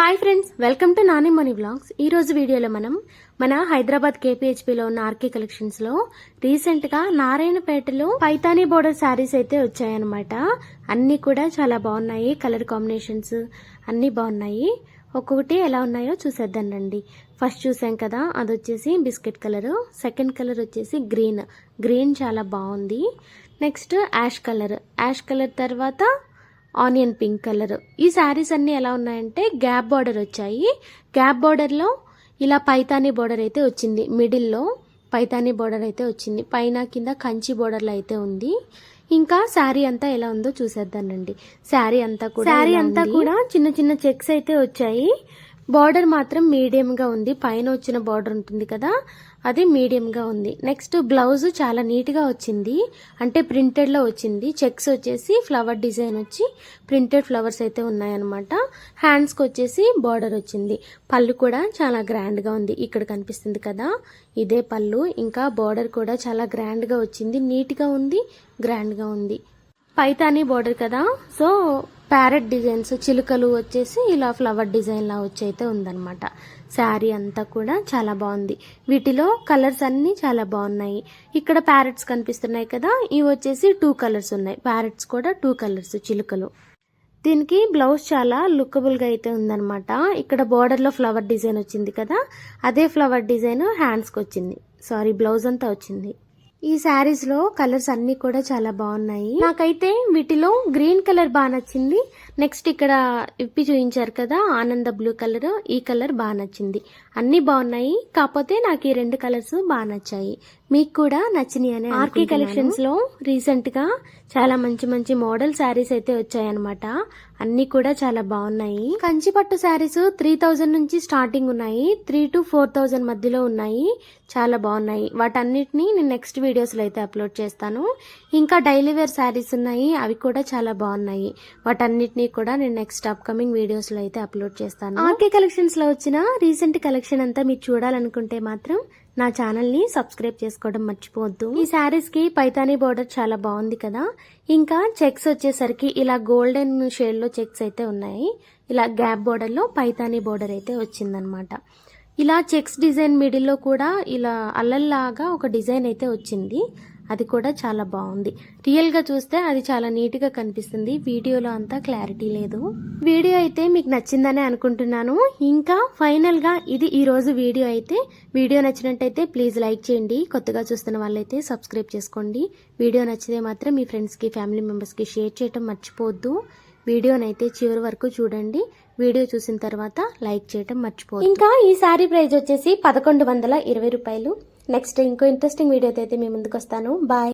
Hi friends welcome to Nani money blogs. ఈ రోజు వీడియోలో మనం మన హైదరాబాద్ కేపీహెచ్పిలో ఉన్న ఆర్కే కలెక్షన్స్లో రీసెంట్గా నారాయణపేటలో పైతానీ బోర్డర్ శారీస్ అయితే వచ్చాయన్నమాట. అన్ని కూడా చాలా బాగున్నాయి కలర్ కాంబినేషన్స్ అన్ని బాగున్నాయి. ఒక్కొక్కటి ఎలా ఉన్నాయో చూసేద్దాం రండి. ఫస్ట్ చూసాం కదా అది వచ్చేసి బిస్కెట్ కలర్ సెకండ్ కలర్ వచ్చేసి గ్రీన్. గ్రీన్ చాలా బాగుంది. Next ash colour. Ash colour తర్వాత ఆనియన్ పింక్ కలర్. ఈ శారీస్ అన్నీ ఎలా ఉన్నాయంటే గ్యాప్ బార్డర్ వచ్చాయి. గ్యాప్ బార్డర్లో ఇలా పైతానీ బార్డర్ అయితే వచ్చింది. మిడిల్లో పైతానీ బార్డర్ అయితే వచ్చింది. పైన కింద కంచి బార్డర్లో అయితే ఉంది. ఇంకా శారీ అంతా ఎలా ఉందో చూసేద్దానండి శారీ అంతా కూడా శారీ అంతా కూడా చిన్న చిన్న చెక్స్ అయితే వచ్చాయి. బార్డర్ మాత్రం మీడియంగా ఉంది. పైన వచ్చిన బార్డర్ ఉంటుంది కదా అది మీడియంగా ఉంది. నెక్స్ట్ బ్లౌజ్ చాలా నీట్గా వచ్చింది. అంటే ప్రింటెడ్లో వచ్చింది. చెక్స్ వచ్చేసి ఫ్లవర్ డిజైన్ వచ్చి ప్రింటెడ్ ఫ్లవర్స్ అయితే ఉన్నాయన్నమాట. హ్యాండ్స్కి వచ్చేసి బార్డర్ వచ్చింది. పళ్ళు కూడా చాలా గ్రాండ్గా ఉంది. ఇక్కడ కనిపిస్తుంది కదా ఇదే పళ్ళు. ఇంకా బార్డర్ కూడా చాలా గ్రాండ్గా వచ్చింది. నీట్గా ఉంది గ్రాండ్గా ఉంది. పైతానీ బార్డర్ కదా. సో ప్యారెట్ డిజైన్స్ చిలుకలు వచ్చేసి ఇలా ఫ్లవర్ డిజైన్ లా వచ్చి అయితే ఉందన్నమాట. శారీ అంతా కూడా చాలా బాగుంది. వీటిలో కలర్స్ అన్నీ చాలా బాగున్నాయి. ఇక్కడ ప్యారెట్స్ కనిపిస్తున్నాయి కదా ఇవి వచ్చేసి టూ కలర్స్ ఉన్నాయి. ప్యారెట్స్ కూడా టూ కలర్స్ చిలుకలు. దీనికి బ్లౌజ్ చాలా లుక్కబుల్గా అయితే ఉందన్నమాట. ఇక్కడ బార్డర్లో ఫ్లవర్ డిజైన్ వచ్చింది కదా అదే ఫ్లవర్ డిజైన్ హ్యాండ్స్కి వచ్చింది. సారీ బ్లౌజ్ అంతా వచ్చింది. ఈ శారీస్లో కలర్స్ అన్ని కూడా చాలా బాగున్నాయి. నాకైతే వీటిలో గ్రీన్ కలర్ బాగా నచ్చింది. నెక్స్ట్ ఇక్కడ ఇప్పి చూపించారు కదా ఆనంద బ్లూ కలర్ ఈ కలర్ బాగా నచ్చింది. అన్ని బాగున్నాయి కాకపోతే నాకు ఈ రెండు కలర్స్ బాగా నచ్చాయి. మీకు కూడా నచ్చినాయి అని ఆర్కే కలెక్షన్స్లో రీసెంట్గా చాలా మంచి మంచి మోడల్ శారీస్ అయితే వచ్చాయన్నమాట. అన్ని కూడా చాలా బాగున్నాయి. కంచి పట్టు శారీస్ త్రీ థౌజండ్ నుంచి స్టార్టింగ్ ఉన్నాయి త్రీ టు ఫోర్ థౌజండ్ మధ్యలో ఉన్నాయి చాలా బాగున్నాయి. వాటన్నిటిని నేను నెక్స్ట్ వీడియోస్లో అయితే అప్లోడ్ చేస్తాను. ఇంకా డైలీ వేర్ శారీస్ ఉన్నాయి అవి కూడా చాలా బాగున్నాయి. వాటన్నిటిని కూడా నేను నెక్స్ట్ అప్కమింగ్ వీడియోస్లో అయితే అప్లోడ్ చేస్తాను. ఆర్కే కలెక్షన్స్లో వచ్చిన రీసెంట్ కలెక్షన్ అంతా మీరు చూడాలనుకుంటే మాత్రం నా ఛానల్ని సబ్స్క్రైబ్ చేసుకోవడం మర్చిపోవద్దు. ఈ శారీస్కి పైతానీ బోర్డర్ చాలా బాగుంది కదా. ఇంకా చెక్స్ వచ్చేసరికి ఇలా గోల్డెన్ షేడ్లో చెక్స్ అయితే ఉన్నాయి. ఇలా గ్యాప్ బోర్డర్లో పైతానీ బోర్డర్ అయితే వచ్చిందనమాట ఇలా చెక్స్ డిజైన్ మిడిల్లో కూడా ఇలా అల్లల్లాగా ఒక డిజైన్ అయితే వచ్చింది. అది కూడా చాలా బాగుంది. రియల్గా చూస్తే అది చాలా నీట్గా కనిపిస్తుంది. వీడియోలో అంతా క్లారిటీ లేదు. వీడియో అయితే మీకు నచ్చిందనే అనుకుంటున్నాను. ఇంకా ఫైనల్గా ఇది ఈరోజు వీడియో అయితే. వీడియో నచ్చినట్టయితే ప్లీజ్ లైక్ చేయండి. కొత్తగా చూస్తున్న వాళ్ళైతే సబ్స్క్రైబ్ చేసుకోండి. వీడియో నచ్చితే మాత్రం మీ ఫ్రెండ్స్కి ఫ్యామిలీ మెంబర్స్కి షేర్ చేయటం మర్చిపోవద్దు. వీడియోనైతే చివరి వరకు చూడండి. వీడియో చూసిన తర్వాత లైక్ చేయటం మర్చిపోదు ఇంకా ఈ సారీ ప్రైజ్ వచ్చేసి పదకొండు వందల ఇరవై రూపాయలు. నెక్స్ట్ ఇంకో ఇంట్రెస్టింగ్ వీడియోతో అయితే మీ ముందుకు వస్తాను బాయ్